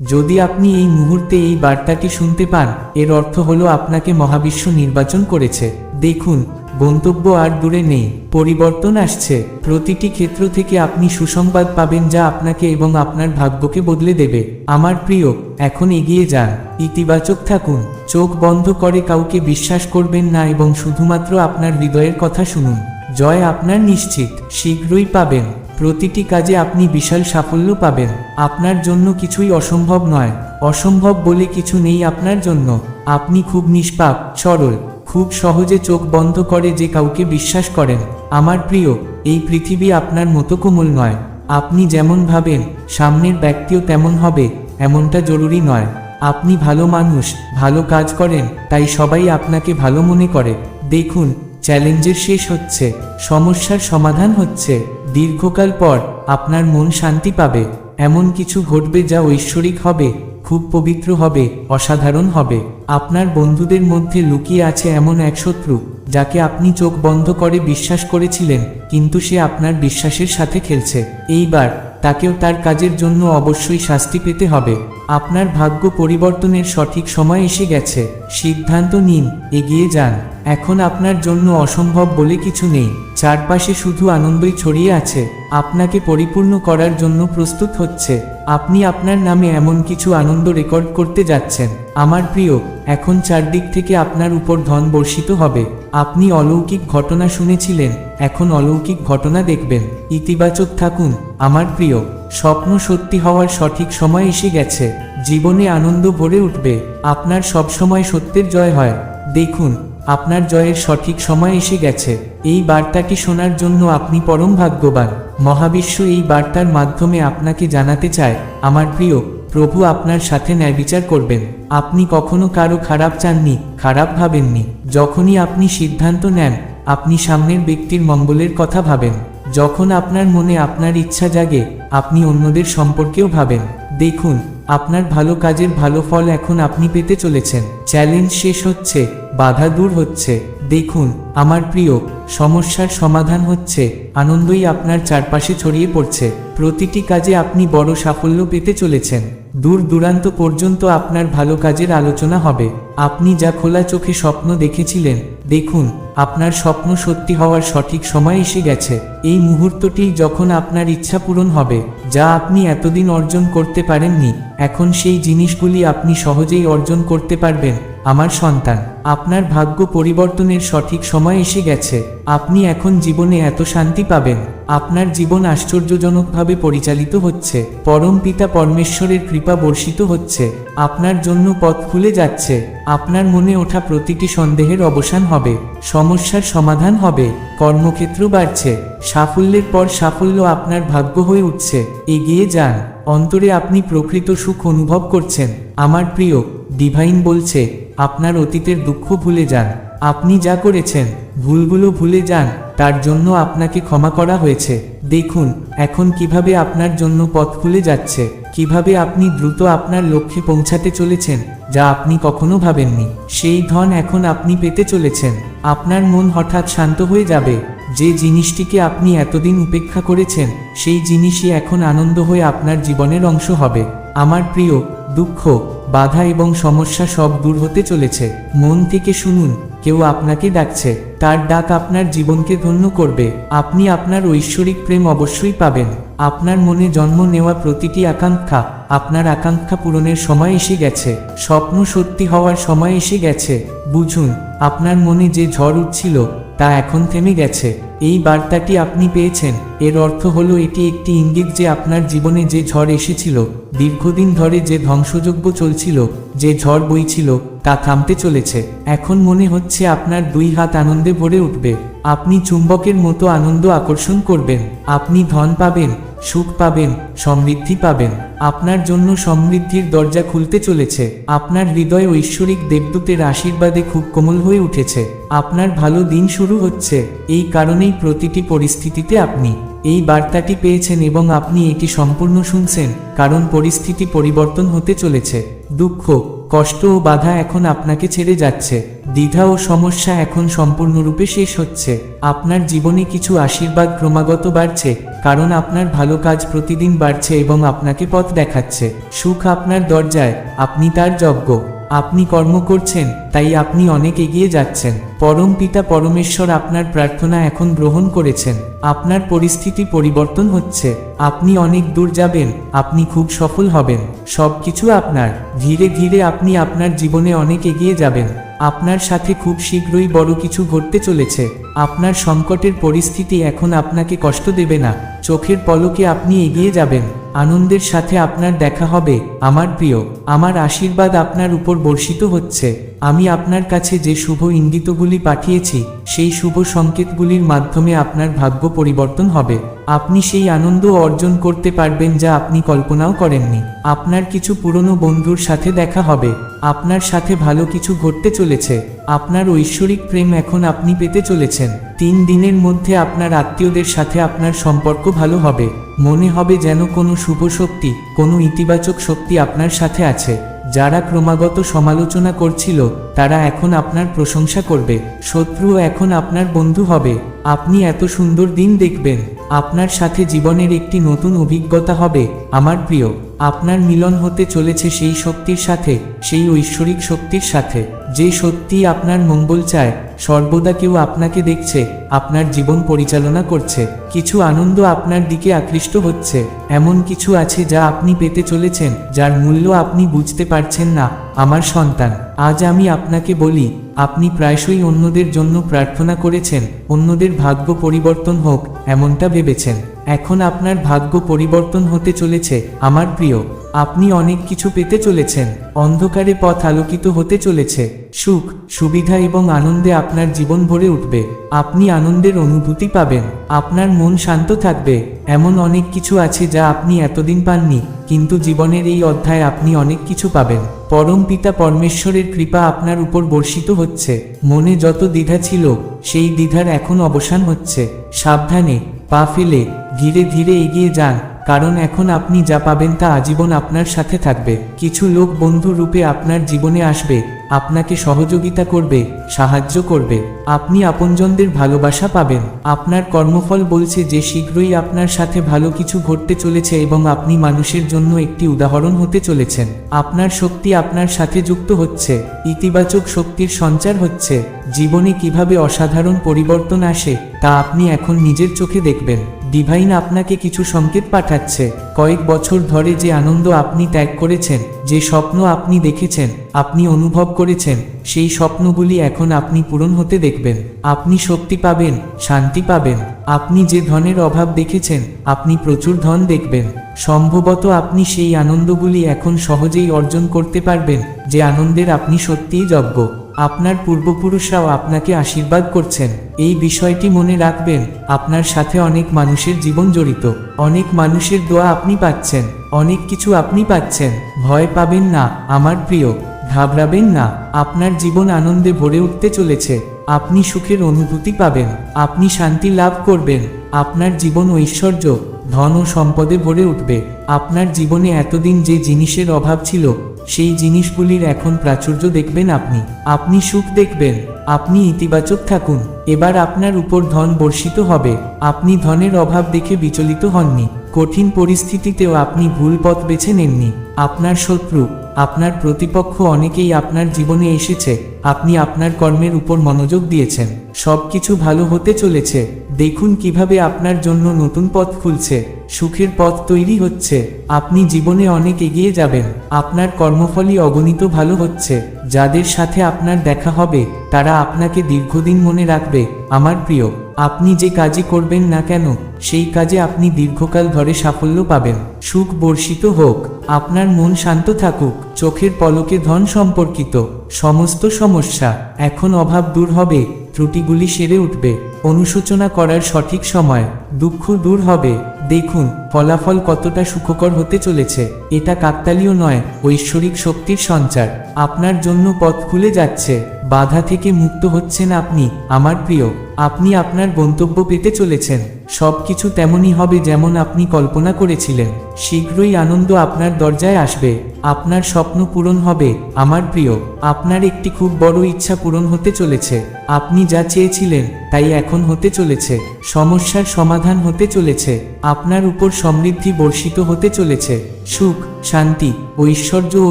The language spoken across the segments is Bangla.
যদি আপনি এই মুহূর্তে এই বার্তাটি শুনতে পান, এর অর্থ হলো আপনাকে মহাবিশ্ব নির্বাচন করেছে। দেখুন, গন্তব্য আর দূরে নেই, পরিবর্তন আসছে। প্রতিটি ক্ষেত্র থেকে আপনি সুসংবাদ পাবেন যা আপনাকে এবং আপনার ভাগ্যকে বদলে দেবে। আমার প্রিয়, এখন এগিয়ে যান, ইতিবাচক থাকুন, চোখ বন্ধ করে কাউকে বিশ্বাস করবেন না এবং শুধুমাত্র আপনার হৃদয়ের কথা শুনুন। জয় আপনার নিশ্চিত, শীঘ্রই পাবেন। প্রতিটি কাজে আপনি বিশাল সাফল্য পাবেন। আপনার জন্য কিছুই অসম্ভব নয়। অসম্ভব বলে কিছু নেই আপনার জন্য। আপনি খুব নিষ্পাপ, সরল, খুব সহজে চোখ বন্ধ করে যে কাউকে বিশ্বাস করেন। আমার প্রিয়, এই পৃথিবী আপনার মতো কোমল নয়। আপনি যেমন ভাবেন, সামনের ব্যক্তিও তেমন হবে, এমনটা জরুরি নয়। আপনি ভালো মানুষ, ভালো কাজ করেন, তাই সবাই আপনাকে ভালো মনে করে। দেখুন, চ্যালেঞ্জের শেষ হচ্ছে, সমস্যার সমাধান হচ্ছে। দীর্ঘকাল পর আপনার মন শান্তি পাবে। এমন কিছু ঘটবে যা ঐশ্বরিক হবে, খুব পবিত্র হবে, অসাধারণ হবে। আপনার বন্ধুদের মধ্যে লুকিয়ে আছে এমন এক শত্রু, যাকে আপনি চোখ বন্ধ করে বিশ্বাস করেছিলেন, কিন্তু সে আপনার বিশ্বাসের সাথে খেলছে। এইবার তাকেও তার কাজের জন্য অবশ্যই শাস্তি পেতে হবে। আপনার ভাগ্য পরিবর্তনের সঠিক সময় এসে গেছে। সিদ্ধান্ত নিন, এগিয়ে যান। এখন আপনার জন্য অসম্ভব বলে কিছু নেই। চারপাশে শুধু আনন্দই ছড়িয়ে আছে। আপনাকে পরিপূর্ণ করার জন্য প্রস্তুত হচ্ছে। আপনি আপনার নামে এমন কিছু আনন্দ রেকর্ড করতে যাচ্ছেন। আমার প্রিয়, এখন চারদিক থেকে আপনার উপর ধন বর্ষিত হবে। আপনি অলৌকিক ঘটনা শুনেছিলেন, এখন অলৌকিক ঘটনা দেখবেন। ইতিবাচক থাকুন, আমার প্রিয়। স্বপ্ন সত্যি হওয়ার সঠিক সময় এসে গেছে। জীবনে আনন্দ ভরে উঠবে। আপনার সবসময় সত্যের জয় হয়। দেখুন, আপনার জয়ের সঠিক সময় এসে গেছে। এই বার্তাটি শোনার জন্য আপনি পরম ভাগ্যবান। মহাবিশ্ব এই বার্তার মাধ্যমে আপনাকে জানাতে চায়, আমার প্রিয়, প্রভু আপনার সাথে ন্যায় বিচার করবেন। আপনি কখনো কারও খারাপ চাননি, খারাপ ভাবেননি। যখনই আপনি সিদ্ধান্ত নেন, আপনি সামনের ব্যক্তির মঙ্গলের কথা ভাবেন। যখন আপনার মনে আপনার ইচ্ছা জাগে আপনি অন্যদের সম্পর্কেও ভাবেন। দেখুন, আপনার ভালো কাজের ভালো ফল এখন আপনি পেতে চলেছেন। চ্যালেঞ্জ শেষ হচ্ছে, বাধা দূর হচ্ছে। দেখুন, আমার প্রিয়, সমস্যার সমাধান হচ্ছে, আনন্দই আপনার চারপাশে ছড়িয়ে পড়ছে, প্রতিটি কাজে আপনি বড় সাফল্য পেতে চলেছেন। দূর দূরান্ত পর্যন্ত আপনার ভালো কাজের আলোচনা হবে। আপনি যা খোলা চোখে স্বপ্ন দেখেছিলেন, দেখুন, আপনার স্বপ্ন সত্যি হওয়ার সঠিক সময় এসে গেছে। এই মুহূর্তটি যখন আপনার ইচ্ছা পূরণ হবে, যা আপনি এতদিন অর্জন করতে পারেননি, এখন সেই জিনিসগুলি আপনি সহজেই অর্জন করতে পারবেন। আমার সন্তান, আপনার ভাগ্য পরিবর্তনের সঠিক সময় এসে গেছে। আপনি এখন জীবনে এত শান্তি পাবেন। আপনার জীবন আশ্চর্যজনকভাবে পরিচালিত হচ্ছে। পরম পিতা পরমেশ্বরের কৃপা বর্ষিত হচ্ছে। আপনার জন্য পথ খুলে যাচ্ছে। আপনার মনে ওঠা প্রতিটি সন্দেহের অবসান হবে। সমস্যার সমাধান হবে। কর্মক্ষেত্র বাড়ছে। সাফল্যের পর সাফল্য আপনার ভাগ্য হয়ে উঠছে। এগিয়ে যান। অন্তরে আপনি প্রকৃত সুখ অনুভব করছেন। আমার প্রিয় ডিভাইন বলছে আপনার অতীতের দুঃখ ভুলে যান। আপনি যা করেছেন, ভুলগুলো ভুলে যান, তার জন্য আপনাকে ক্ষমা করা হয়েছে। দেখুন, এখন কীভাবে আপনার জন্য পথ খুলে যাচ্ছে, কীভাবে আপনি দ্রুত আপনার লক্ষ্যে পৌঁছাতে চলেছেন, যা আপনি কখনো ভাবেননি। সেই ধন এখন আপনি পেতে চলেছেন। আপনার মন হঠাৎ শান্ত হয়ে যাবে। যে জিনিসটিকে আপনি এতদিন উপেক্ষা করেছেন, সেই জিনিসই এখন আনন্দ হয়ে আপনার জীবনের অংশ হবে। আমার প্রিয়, দুঃখ বাধা এবং সমস্যা সব দূর হতে চলেছে। মন থেকে শুনুন, কেউ আপনাকে ডাকছে। তার ডাক আপনার জীবনকে ধন্য করবে। আপনি আপনার ঐশ্বরিক প্রেম অবশ্যই পাবেন। আপনার মনে জন্ম নেওয়া প্রতিটি আকাঙ্ক্ষা, আপনার আকাঙ্ক্ষা পূরণের সময় এসে গেছে। স্বপ্ন সত্যি হওয়ার সময় এসে গেছে। বুঝুন, আপনার মনে যে ঝড় উঠছিল, তা এখন থেমে গেছে। এই বার্তাটি আপনি পেয়েছেন। এর অর্থ হলো এটি একটি ইঙ্গিত যে আপনার জীবনে যে ঝড় এসেছিল, দীর্ঘদিন ধরে যে ধ্বংসযজ্ঞ চলছিল, যে ঝড় বইছিল, তা থামতে চলেছে। এখন মনে হচ্ছে আপনার দুই হাত আনন্দে ভরে উঠবে। আপনি চুম্বকের মতো আনন্দ আকর্ষণ করবেন। আপনি ধন পাবেন। সুখ পাবেন, সমৃদ্ধি পাবেন। আপনার জন্য সমৃদ্ধির দরজা খুলতে চলেছে। আপনার হৃদয় ঐশ্বরিক দেবদূতের আশীর্বাদে খুব কোমল হয়ে উঠেছে। আপনার ভালো দিন শুরু হচ্ছে। এই কারণেই প্রতিটি পরিস্থিতিতে আপনি এই বার্তাটি পেয়েছেন এবং আপনি এটি সম্পূর্ণ শুনছেন, কারণ পরিস্থিতি পরিবর্তন হতে চলেছে। দুঃখ, কষ্ট ও বাধা এখন আপনাকে ছেড়ে যাচ্ছে। দ্বিধা ও সমস্যা এখন সম্পূর্ণরূপে শেষ হচ্ছে। আপনার জীবনে কিছু আশীর্বাদ ক্রমাগত বাড়ছে, কারণ আপনার ভালো কাজ প্রতিদিন বাড়ছে এবং আপনাকে পথ দেখাচ্ছে। সুখ আপনার দরজায়, আপনি তার যজ্ঞ। আপনি কর্ম করছেন, তাই আপনি অনেক এগিয়ে যাচ্ছেন। পরম পিতা পরমেশ্বর আপনার প্রার্থনা এখন গ্রহণ করেছেন। আপনার পরিস্থিতি পরিবর্তন হচ্ছে। আপনি অনেক দূর যাবেন, আপনি খুব সফল হবেন। সবকিছু আপনার। ধীরে ধীরে আপনি আপনার জীবনে অনেক এগিয়ে যাবেন। আপনার সাথে খুব শীঘ্রই বড় কিছু ঘটতে চলেছে। আপনার সংকটের পরিস্থিতি এখন আপনাকে কষ্ট দেবে না। চোখের পলকে আপনি এগিয়ে যাবেন। আনন্দের সাথে আপনার দেখা হবে। আমার প্রিয়, আমার আশীর্বাদ আপনার উপর বর্ষিত হচ্ছে। আমি আপনার কাছে যে শুভ ইঙ্গিতগুলি পাঠিয়েছি, সেই শুভ সংকেতগুলির মাধ্যমে আপনার ভাগ্য পরিবর্তন হবে। আপনি সেই আনন্দ অর্জন করতে পারবেন যা আপনি কল্পনাও করেননি। আপনার কিছু পুরনো বন্ধুর সাথে দেখা হবে। আপনার সাথে ভালো কিছু ঘটতে চলেছে। আপনার ঐশ্বরিক প্রেম এখন আপনি পেতে চলেছেন। তিন দিনের মধ্যে আপনার আত্মীয়দের সাথে আপনার সম্পর্ক ভালো হবে। মনে হবে যেন কোনো শুভ শক্তি, কোনো ইতিবাচক শক্তি আপনার সাথে আছে। যারা ক্রমাগত সমালোচনা করছিল, তারা এখন আপনার প্রশংসা করবে। শত্রু এখন আপনার বন্ধু হবে। আপনি এত সুন্দর দিন দেখবেন। আপনার সাথে জীবনের একটি নতুন অভিজ্ঞতা হবে। আমার প্রিয়, আপনার মিলন হতে চলেছে সেই শক্তির সাথে, সেই ঐশ্বরিক শক্তির সাথে। যে সত্যি আপনার মঙ্গল চায় সর্বদা কেউ আপনাকে দেখছে, আপনার জীবন পরিচালনা করছে, কিছু আনন্দ আপনার দিকে আকৃষ্ট হচ্ছে, এমন কিছু আছে যা আপনি পেতে চলেছেন, যার মূল্য আপনি বুঝতে পারছেন না, আমার সন্তান, আজ আমি আপনাকে বলি, আপনি প্রায়শই অন্যদের জন্য প্রার্থনা করেছেন, অন্যদের ভাগ্য পরিবর্তন হোক, এমনটা ভেবেছেন, এখন আপনার ভাগ্য পরিবর্তন হতে চলেছে, আমার প্রিয়, আপনি অনেক কিছু পেতে চলেছেন, অন্ধকারে পথ আলোকিত হতে চলেছে। সুখ, সুবিধা এবং আনন্দে আপনার জীবন ভরে উঠবে। আপনি আনন্দের অনুভূতি পাবেন। আপনার মন শান্ত থাকবে। এমন অনেক কিছু আছে যা আপনি এতদিন পাননি, কিন্তু জীবনের এই অধ্যায়ে আপনি অনেক কিছু পাবেন। পরম পিতা পরমেশ্বরের কৃপা আপনার উপর বর্ষিত হচ্ছে। মনে যত দ্বিধা ছিল, সেই দ্বিধার এখন অবসান হচ্ছে। সাবধানে পা ফেলে, ধীরে ধীরে এগিয়ে যান। কারণ এখন আপনি যা পাবেন তা আজীবন আপনার সাথে থাকবে। কিছু লোক বন্ধু রূপে আপনার জীবনে আসবে, আপনাকে সহযোগিতা করবে, সাহায্য করবে, আপনি আপনজনদের ভালোবাসা পাবেন। আপনার কর্মফল বলছে যে শীঘ্রই আপনার সাথে ভালো কিছু ঘটতে চলেছে এবং আপনি মানুষের জন্য একটি উদাহরণ হতে চলেছেন। আপনার শক্তি আপনার সাথে যুক্ত হচ্ছে, ইতিবাচক শক্তির সঞ্চার হচ্ছে। জীবনে কীভাবে অসাধারণ পরিবর্তন আসে, তা আপনি এখন নিজের চোখে দেখবেন। ডিভাইন আপনাকে কিছু সংকেত পাঠাচ্ছে। কয়েক বছর ধরে যে আনন্দ আপনি ত্যাগ করেছেন, যে স্বপ্ন আপনি দেখেছেন, আপনি অনুভব করেছেন, সেই স্বপ্নগুলি এখন আপনি পূরণ হতে দেখবেন। আপনি শক্তি পাবেন, শান্তি পাবেন। আপনি যে ধনের অভাব দেখেছেন, আপনি প্রচুর ধন দেখবেন। সম্ভবত আপনি সেই আনন্দগুলি এখন সহজেই অর্জন করতে পারবেন, যে আনন্দের আপনি সত্যিই যোগ্য। আপনার পূর্বপুরুষরাও আপনাকে আশীর্বাদ করছেন। এই বিষয়টি মনে রাখবেন, আপনার সাথে অনেক মানুষের জীবন জড়িত। অনেক মানুষের দোয়া আপনি পাচ্ছেন। অনেক কিছু আপনি পাচ্ছেন। ভয় পাবেন না, আমার প্রিয়। ঘাবড়াবেন না, আপনার জীবন আনন্দে ভরে উঠতে চলেছে। আপনি সুখের অনুভূতি পাবেন, আপনি শান্তি লাভ করবেন। আপনার জীবন ঐশ্বর্য, ধন ও সম্পদে ভরে উঠবে। আপনার জীবনে এতদিন যে জিনিসের অভাব ছিল সেই জিনিসগুলির এখন প্রাচুর্য দেখবেন আপনি। আপনি সুখ দেখবেন। আপনি ইতিবাচক থাকুন। এবার আপনার উপর ধন বর্ষিত হবে। আপনি ধনের অভাব দেখে বিচলিত হননি। কঠিন পরিস্থিতিতেও আপনি ভুল পথ বেছে নেননি। আপনার শত্রু, আপনার প্রতিপক্ষ অনেকেই আপনার জীবনে এসেছে, আপনি আপনার কর্মের উপর মনোযোগ দিয়েছেন। সবকিছু ভালো হতে চলেছে। দেখুন কীভাবে আপনার জন্য নতুন পথ খুলছে। সুখের পথ তৈরি হচ্ছে। আপনি জীবনে অনেক এগিয়ে যাবেন। আপনার কর্মফলই অগণিত ভালো হচ্ছে। যাদের সাথে আপনার দেখা হবে, তারা আপনাকে দীর্ঘদিন মনে রাখবে। আমার প্রিয় আপনি যে কাজই করবেন না কেন, সেই কাজে আপনি দীর্ঘকাল ধরে সাফল্য পাবেন। সুখ বর্ষিত হোক, আপনার মন শান্ত থাকুক, চোখের পলকে ধন সম্পর্কিত, সমস্ত সমস্যা এখন অভাব দূর হবে, ত্রুটিগুলি সেরে উঠবে। অনুশোচনা করার সঠিক সময়, দুঃখ দূর হবে। দেখুন, ফলাফল কতটা সুখকর হতে চলেছে। এটা কাকতালীয় নয়, ঐশ্বরিক শক্তির সঞ্চার। আপনার জন্য পথ খুলে যাচ্ছে। বাধা থেকে মুক্ত হচ্ছেন আপনি, আমার প্রিয়। আপনি আপনার গন্তব্য পেতে চলেছেন। সবকিছু তেমনই হবে যেমন আপনি কল্পনা করেছিলেন। শীঘ্রই আনন্দ আপনার দরজায় আসবে। আপনার স্বপ্ন পূরণ হবে। আমার প্রিয়, আপনার একটি খুব বড় ইচ্ছা পূরণ হতে চলেছে। আপনি যা চেয়েছিলেন, তাই এখন হতে চলেছে। সমস্যার সমাধান হতে চলেছে। আপনার উপর সমৃদ্ধি বর্ষিত হতে চলেছে। সুখ শান্তি ঐশ্বর্য ও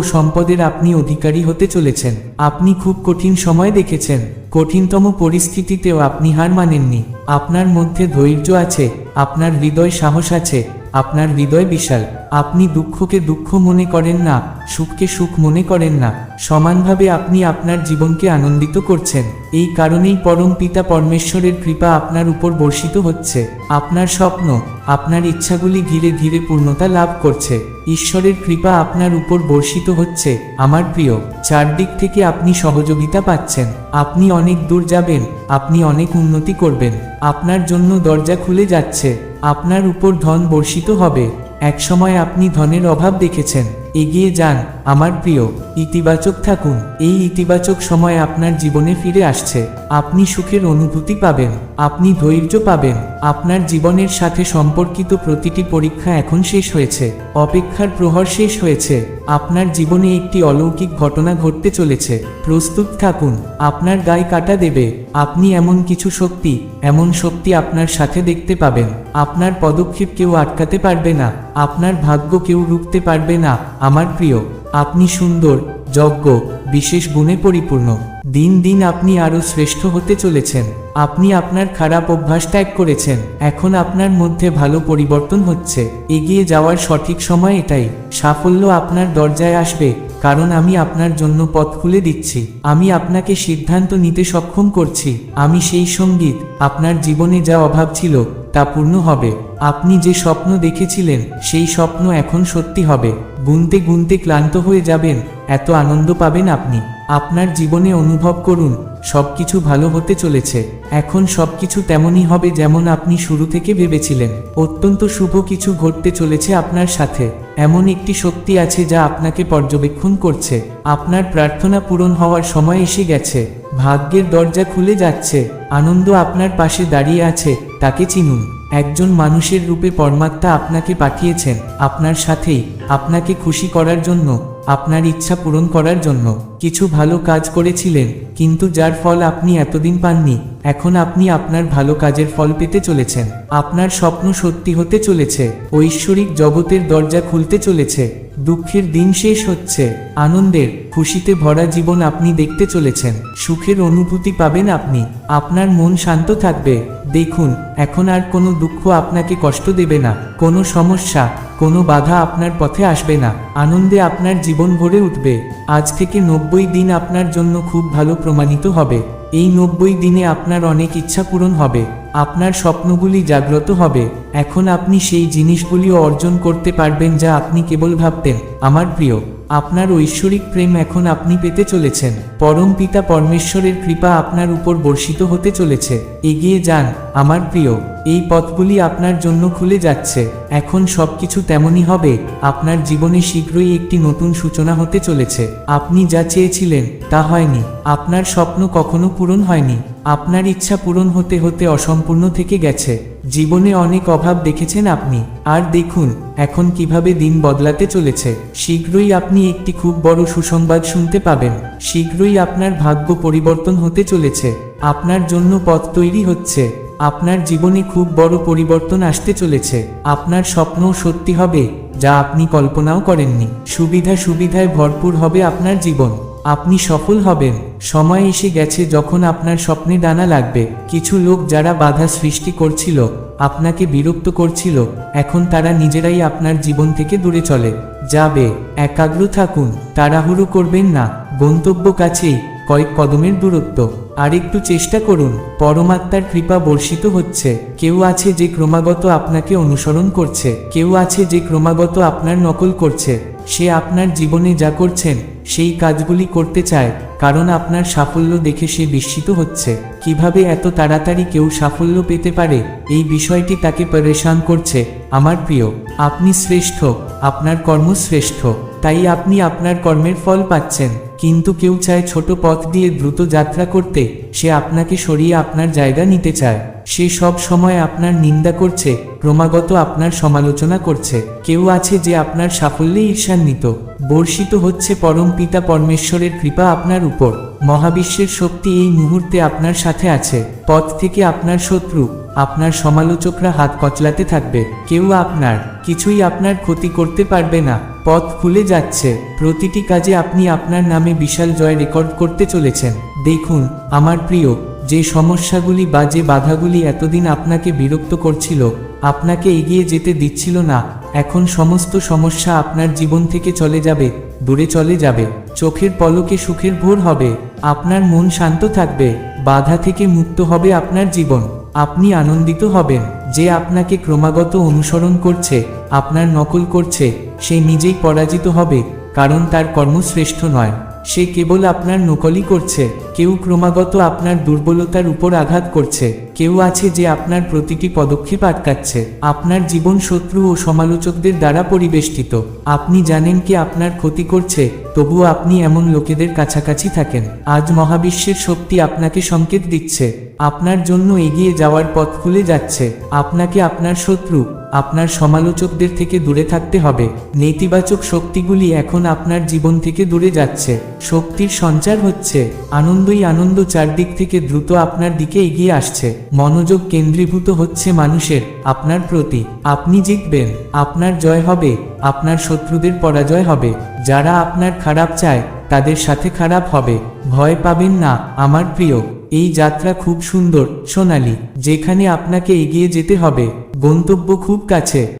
সম্পদের আপনি অধিকারী হতে চলেছেন। আপনি খুব কঠিন সময় দেখেছেন। কঠিনতম পরিস্থিতিতেও আপনি হার মানেননি। আপনার মধ্যে ধৈর্য আছে, আপনার হৃদয় সাহস আছে আপনার হৃদয় বিশাল। আপনি দুঃখকে দুঃখ মনে করেন না, সুখকে সুখ মনে করেন না, সমানভাবে আপনি আপনার জীবনকে আনন্দিত করছেন। এই কারণেই পরম পিতা পরমেশ্বরের কৃপা আপনার উপর বর্ষিত হচ্ছে। আপনার স্বপ্ন, আপনার ইচ্ছাগুলি ধীরে ধীরে পূর্ণতা লাভ করছে। ঈশ্বরের কৃপা আপনার উপর বর্ষিত হচ্ছে। আমার প্রিয়, চারদিক থেকে আপনি সহযোগিতা পাচ্ছেন। আপনি অনেক দূর যাবেন, আপনি অনেক উন্নতি করবেন। আপনার জন্য দরজা খুলে যাচ্ছে। আপনার উপর ধন বর্ষিত হবে। একসময় আপনি ধনের অভাব দেখেছেন। এগিয়ে যান, আমার প্রিয়। ইতিবাচক থাকুন। এই ইতিবাচক সময় আপনার জীবনে ফিরে আসছে। আপনি সুখের অনুভূতি পাবেন। আপনি ধৈর্য পাবেন। আপনার জীবনের সাথে সম্পর্কিত প্রতিটি পরীক্ষা এখন শেষ হয়েছে। অপেক্ষার প্রহর শেষ হয়েছে। আপনার জীবনে একটি অলৌকিক ঘটনা ঘটতে চলেছে। প্রস্তুত থাকুন। আপনার গায়ে কাটা দেবে। আপনি এমন কিছু শক্তি, এমন শক্তি আপনার সাথে দেখতে পাবেন। আপনার পদক্ষেপ কেউ আটকাতে পারবে না। আপনার ভাগ্য কেউ রুখতে পারবে না। আমার প্রিয়, আপনি সুন্দর যজ্ঞ, বিশেষ গুণে পরিপূর্ণ। দিন দিন আপনি আরও শ্রেষ্ঠ হতে চলেছেন। আপনি আপনার খারাপ অভ্যাস ত্যাগ করেছেন। এখন আপনার মধ্যে ভালো পরিবর্তন হচ্ছে। এগিয়ে যাওয়ার সঠিক সময় এটাই। সাফল্য আপনার দরজায় আসবে। কারণ আমি আপনার জন্য পথ খুলে দিচ্ছি। আমি আপনাকে সিদ্ধান্ত নিতে সক্ষম করছি। আমি সেই সংগীত, আপনার জীবনে যা অভাব ছিল, তা পূর্ণ হবে। আপনি যে স্বপ্ন দেখেছিলেন, সেই স্বপ্ন এখন সত্যি হবে। গুনতে গুনতে ক্লান্ত হয়ে যাবেন, এত আনন্দ পাবেন আপনি। আপনার জীবনে অনুভব করুন, সবকিছু ভালো হতে চলেছে। এখন সবকিছু তেমনই হবে যেমন আপনি শুরু থেকে ভেবেছিলেন। অত্যন্ত শুভ কিছু ঘটতে চলেছে আপনার সাথে। এমন একটি শক্তি আছে যা আপনাকে পর্যবেক্ষণ করছে। আপনার প্রার্থনা পূরণ হওয়ার সময় এসে গেছে। ভাগ্যের দরজা খুলে যাচ্ছে। আনন্দ আপনার পাশে দাঁড়িয়ে আছে, তাকে চিনুন। একজন মানুষের রূপে পরমাত্মা আপনাকে পাঠিয়েছেন। আপনার সাথেই, আপনাকে খুশি করার জন্য। আপনার ইচ্ছা পূরণ করার জন্য কিছু ভালো কাজ করেছিলেন, কিন্তু যার ফল আপনি এতদিন পাননি, এখন আপনি আপনার ভালো কাজের ফল পেতে চলেছেন। আপনার স্বপ্ন সত্যি হতে চলেছে, ঐশ্বরিক জগতের দরজা খুলতে চলেছে, দুঃখের দিন শেষ হচ্ছে, আনন্দের, খুশিতে ভরা জীবন আপনি দেখতে চলেছেন, সুখের অনুভূতি পাবেন আপনি, আপনার মন শান্ত থাকবে। দেখুন, এখন আর কোনো দুঃখ আপনাকে কষ্ট দেবে না, কোনো সমস্যা, কোনো বাধা আপনার পথে আসবে না, আনন্দে আপনার জীবন ভরে উঠবে। আজ থেকে নব্বই দিন আপনার জন্য খুব ভালো প্রমাণিত হবে। এই নব্বই দিনে আপনার অনেক ইচ্ছা পূরণ হবে, আপনার স্বপ্নগুলি জাগ্রত হবে। এখন আপনি সেই জিনিসগুলিও অর্জন করতে পারবেন যা আপনি কেবল ভাবতেন। আমার প্রিয় আপনার ঐশ্বরিক প্রেম এখন আপনি পেতে চলেছেন। পরম পিতা পরমেশ্বরের কৃপা আপনার উপর বর্ষিত হতে চলেছে। এগিয়ে যান, আমার প্রিয়। এই পথগুলি আপনার জন্য খুলে যাচ্ছে। এখন সবকিছু তেমনই হবে। আপনার জীবনে শীঘ্রই একটি নতুন সূচনা হতে চলেছে। আপনি যা চেয়েছিলেন, তা হয়নি। আপনার স্বপ্ন কখনো পূরণ হয়নি। আপনার ইচ্ছা পূরণ হতে হতে অসম্পূর্ণ থেকে গেছে। জীবনে অনেক অভাব দেখেছেন আপনি। আর দেখুন, এখন কীভাবে দিন বদলাতে চলেছে। শীঘ্রই আপনি একটি খুব বড় সুসংবাদ শুনতে পাবেন। শীঘ্রই আপনার ভাগ্য পরিবর্তন হতে চলেছে। আপনার জন্য পথ তৈরি হচ্ছে। আপনার জীবনে খুব বড় পরিবর্তন আসতে চলেছে। আপনার স্বপ্নও সত্যি হবে, যা আপনি কল্পনাও করেননি। সুবিধা সুবিধায় ভরপুর হবে আপনার জীবন। আপনি সফল হবেন। সময় এসে গেছে যখন আপনার স্বপ্নে ডানা লাগবে। কিছু লোক যারা বাধা সৃষ্টি করছিল, আপনাকে বিরক্ত করছিল। এখন তারা নিজেরাই আপনার জীবন থেকে দূরে চলে। যাবে, একাগ্র থাকুন, তাড়াহুড়ো করবেন না। গন্তব্য কাছেই, কয়েক কদমের দূরত্ব। আর একটু চেষ্টা করুন, পরমাত্মার কৃপা বর্ষিত হচ্ছে। কেউ আছে যে ক্রমাগত আপনাকে অনুসরণ করছে, কেউ আছে যে ক্রমাগত আপনার নকল করছে। সে আপনার জীবনে যা করছেন, সেই কাজগুলি করতে চায়, কারণ আপনার সাফল্য দেখে সে বিস্মিত হচ্ছে। কীভাবে এত তাড়াতাড়ি কেউ সাফল্য পেতে পারে? এই বিষয়টি তাকে পরেশান করছে। আমার প্রিয়, আপনি শ্রেষ্ঠ, আপনার কর্ম শ্রেষ্ঠ, তাই আপনি আপনার কর্মের ফল পাচ্ছেন। কিন্তু কেউ চায় ছোট পথ দিয়ে দ্রুত যাত্রা করতে, সে আপনাকে সরিয়ে আপনার জায়গা নিতে চায়। সে সব সময় আপনার নিন্দা করছে, ক্রমাগত আপনার সমালোচনা করছে। কেউ আছে যে আপনার সাফল্যে ঈর্ষান্বিত। বর্ষিত হচ্ছে পরম পিতা পরমেশ্বরের কৃপা আপনার উপর। মহাবিশ্বের শক্তি এই মুহূর্তে আপনার সাথে আছে। পথ থেকে আপনার শত্রু, আপনার সমালোচকরা হাত কচলাতে থাকবে। কেউ আপনার, কিছুই আপনার ক্ষতি করতে পারবে না। পথ খুলে যাচ্ছে। প্রতিটি কাজে আপনি আপনার নামে বিশাল জয় রেকর্ড করতে চলেছেন। দেখুন, আমার প্রিয়, যে সমস্যাগুলি বা যে বাধাগুলি এতদিন আপনাকে বিরক্ত করছিল, আপনাকে এগিয়ে যেতে দিচ্ছিল না। এখন সমস্ত সমস্যা আপনার জীবন থেকে চলে যাবে, দূরে চলে যাবে। চোখের পলকে সুখের ভোর হবে। আপনার মন শান্ত থাকবে। বাধা থেকে মুক্ত হবে আপনার জীবন। আপনি আনন্দিত হবেন যে আপনাকে ক্রমাগত অনুসরণ করছে, আপনার নকল করছে, সে নিজেই পরাজিত হবে, কারণ তার কর্ম শ্রেষ্ঠ নয়। সে কেবল আপনার নকলই করছে, কেউ ক্রমাগত আপনার দুর্বলতার উপর আঘাত করছে। কেউ আছে যে আপনার প্রতিটি পদক্ষেপ আটকাচ্ছে। আপনার জীবন শত্রু ও সমালোচকদের দ্বারা পরিবেষ্টিত। আপনি জানেন কি আপনার ক্ষতি করছে, তবুও আপনি এমন লোকেদের কাছাকাছি থাকেন। আজ মহাবিশ্বের শক্তি আপনাকে সংকেত দিচ্ছে। আপনার জন্য এগিয়ে যাওয়ার পথ খুলে যাচ্ছে। আপনাকে আপনার শত্রু, আপনার সমালোচকদের থেকে দূরে থাকতে হবে। নেতিবাচক শক্তিগুলি এখন আপনার জীবন থেকে দূরে যাচ্ছে। শক্তির সঞ্চার হচ্ছে। আনন্দই আনন্দ চারদিক থেকে দ্রুত আপনার দিকে এগিয়ে আসছে। মনোযোগ কেন্দ্রীভূত হচ্ছে মানুষের, আপনার প্রতি। আপনি জিতবেন, আপনার জয় হবে, আপনার শত্রুদের পরাজয় হবে। যারা আপনার খারাপ চায়, তাদের সাথে খারাপ হবে। ভয় পাবেন না, আমার প্রিয়। এই যাত্রা খুব সুন্দর, সোনালি। যেখানে আপনাকে এগিয়ে যেতে হবে। গন্তব্য খুব কাছে।